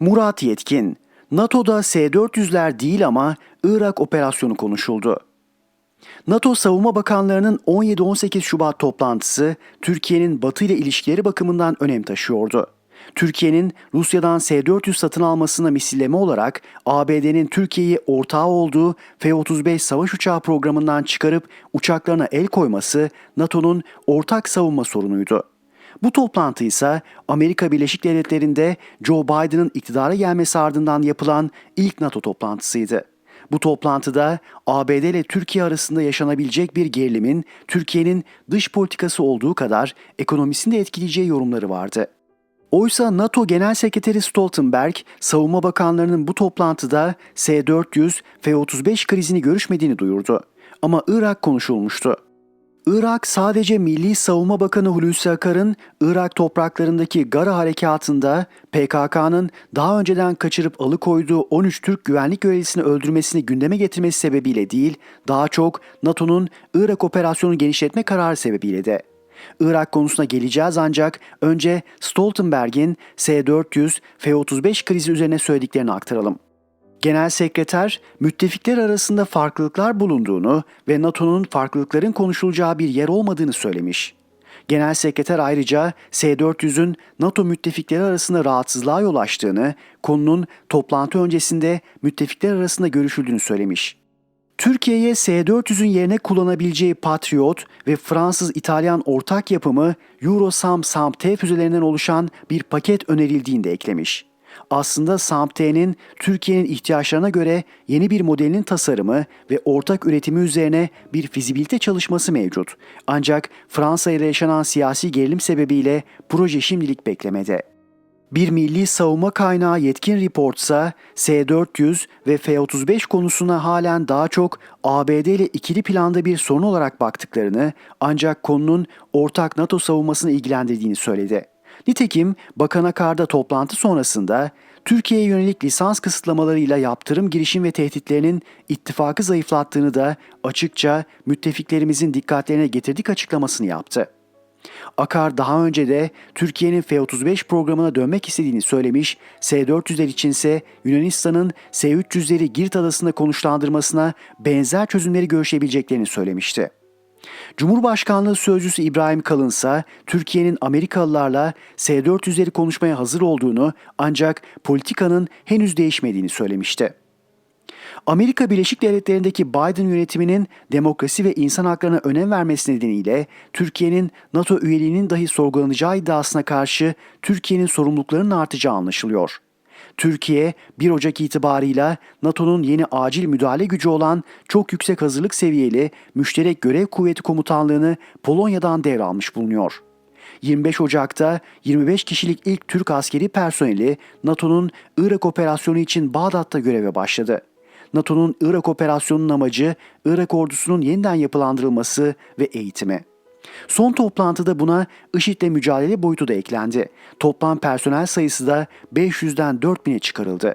Murat Yetkin, NATO'da S-400'ler değil ama Irak operasyonu konuşuldu. NATO Savunma Bakanlarının 17-18 Şubat toplantısı Türkiye'nin Batı ile ilişkileri bakımından önem taşıyordu. Türkiye'nin Rusya'dan S-400 satın almasına misilleme olarak ABD'nin Türkiye'yi ortağı olduğu F-35 savaş uçağı programından çıkarıp uçaklarına el koyması NATO'nun ortak savunma sorunuydu. Bu toplantı ise Amerika Birleşik Devletleri'nde Joe Biden'ın iktidara gelmesi ardından yapılan ilk NATO toplantısıydı. Bu toplantıda ABD ile Türkiye arasında yaşanabilecek bir gerilimin Türkiye'nin dış politikası olduğu kadar ekonomisini de etkileyeceği yorumları vardı. Oysa NATO Genel Sekreteri Stoltenberg, savunma bakanlarının bu toplantıda S-400, F-35 krizini görüşmediğini duyurdu. Ama Irak konuşulmuştu. Irak sadece Milli Savunma Bakanı Hulusi Akar'ın Irak topraklarındaki Gara harekatında PKK'nın daha önceden kaçırıp alıkoyduğu 13 Türk güvenlik görevlisini öldürmesini gündeme getirmesi sebebiyle değil, daha çok NATO'nun Irak operasyonu genişletme kararı sebebiyle de. Irak konusuna geleceğiz ancak önce Stoltenberg'in S-400, F-35 krizi üzerine söylediklerini aktaralım. Genel Sekreter, müttefikler arasında farklılıklar bulunduğunu ve NATO'nun farklılıkların konuşulacağı bir yer olmadığını söylemiş. Genel Sekreter ayrıca S-400'ün NATO müttefikleri arasında rahatsızlığa yol açtığını, konunun toplantı öncesinde müttefikler arasında görüşüldüğünü söylemiş. Türkiye'ye S-400'ün yerine kullanabileceği Patriot ve Fransız-İtalyan ortak yapımı Eurosam SAMP-T füzelerinden oluşan bir paket önerildiğini de eklemiş. Aslında SAMP-T'nin Türkiye'nin ihtiyaçlarına göre yeni bir modelinin tasarımı ve ortak üretimi üzerine bir fizibilite çalışması mevcut. Ancak Fransa ile yaşanan siyasi gerilim sebebiyle proje şimdilik beklemede. Bir milli savunma kaynağı Yetkin Report ise S-400 ve F-35 konusuna halen daha çok ABD ile ikili planda bir sorun olarak baktıklarını ancak konunun ortak NATO savunmasını ilgilendirdiğini söyledi. Nitekim Bakan Akar'da toplantı sonrasında Türkiye'ye yönelik lisans kısıtlamalarıyla yaptırım girişim ve tehditlerinin ittifakı zayıflattığını da açıkça müttefiklerimizin dikkatlerine getirdik açıklamasını yaptı. Akar daha önce de Türkiye'nin F-35 programına dönmek istediğini söylemiş, S-400'ler içinse Yunanistan'ın S-300'leri Girit adasında konuşlandırmasına benzer çözümleri görüşebileceklerini söylemişti. Cumhurbaşkanlığı Sözcüsü İbrahim Kalın ise Türkiye'nin Amerikalılarla S-400'leri konuşmaya hazır olduğunu ancak politikanın henüz değişmediğini söylemişti. Amerika Birleşik Devletleri'ndeki Biden yönetiminin demokrasi ve insan haklarına önem vermesi nedeniyle Türkiye'nin NATO üyeliğinin dahi sorgulanacağı iddiasına karşı Türkiye'nin sorumluluklarının artacağı anlaşılıyor. Türkiye 1 Ocak itibarıyla NATO'nun yeni acil müdahale gücü olan çok yüksek hazırlık seviyeli müşterek görev kuvveti komutanlığını Polonya'dan devralmış bulunuyor. 25 Ocak'ta 25 kişilik ilk Türk askeri personeli NATO'nun Irak operasyonu için Bağdat'ta göreve başladı. NATO'nun Irak operasyonunun amacı Irak ordusunun yeniden yapılandırılması ve eğitimi. Son toplantıda buna IŞİD'le mücadele boyutu da eklendi. Toplam personel sayısı da 500'den 4000'e çıkarıldı.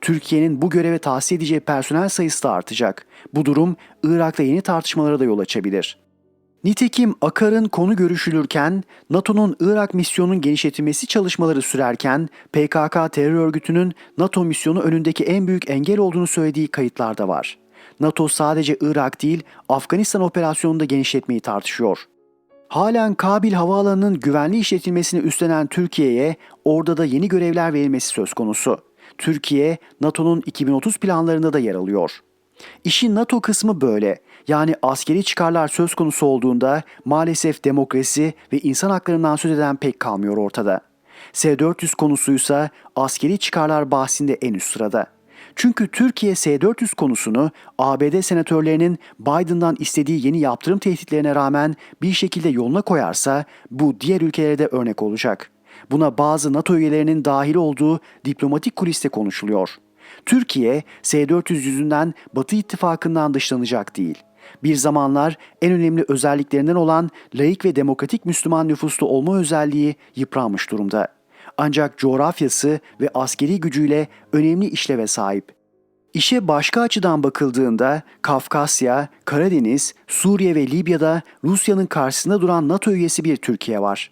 Türkiye'nin bu göreve tahsis edeceği personel sayısı da artacak. Bu durum Irak'ta yeni tartışmalara da yol açabilir. Nitekim Akar'ın konu görüşülürken, NATO'nun Irak misyonunun genişletilmesi çalışmaları sürerken PKK terör örgütünün NATO misyonu önündeki en büyük engel olduğunu söylediği kayıtlarda var. NATO sadece Irak değil, Afganistan operasyonunu da genişletmeyi tartışıyor. Halen Kabil Havaalanı'nın güvenli işletilmesini üstlenen Türkiye'ye orada da yeni görevler verilmesi söz konusu. Türkiye, NATO'nun 2030 planlarında da yer alıyor. İşin NATO kısmı böyle. Yani askeri çıkarlar söz konusu olduğunda maalesef demokrasi ve insan haklarından söz eden pek kalmıyor ortada. S-400 konusuysa askeri çıkarlar bahsinde en üst sırada. Çünkü Türkiye S-400 konusunu ABD senatörlerinin Biden'dan istediği yeni yaptırım tehditlerine rağmen bir şekilde yoluna koyarsa bu diğer ülkelere de örnek olacak. Buna bazı NATO üyelerinin dahil olduğu diplomatik kuliste konuşuluyor. Türkiye S-400 yüzünden Batı ittifakından dışlanacak değil. Bir zamanlar en önemli özelliklerinden olan laik ve demokratik Müslüman nüfuslu olma özelliği yıpranmış durumda ancak coğrafyası ve askeri gücüyle önemli işleve sahip. İşe başka açıdan bakıldığında Kafkasya, Karadeniz, Suriye ve Libya'da Rusya'nın karşısında duran NATO üyesi bir Türkiye var.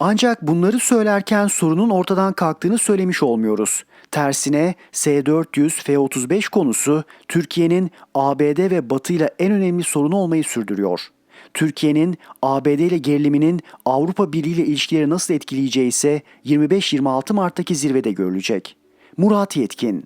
Ancak bunları söylerken sorunun ortadan kalktığını söylemiş olmuyoruz. Tersine S-400, F-35 konusu Türkiye'nin ABD ve Batı ile en önemli sorunu olmayı sürdürüyor. Türkiye'nin ABD ile geriliminin Avrupa Birliği ile ilişkileri nasıl etkileyeceği ise 25-26 Mart'taki zirvede görülecek. Murat Yetkin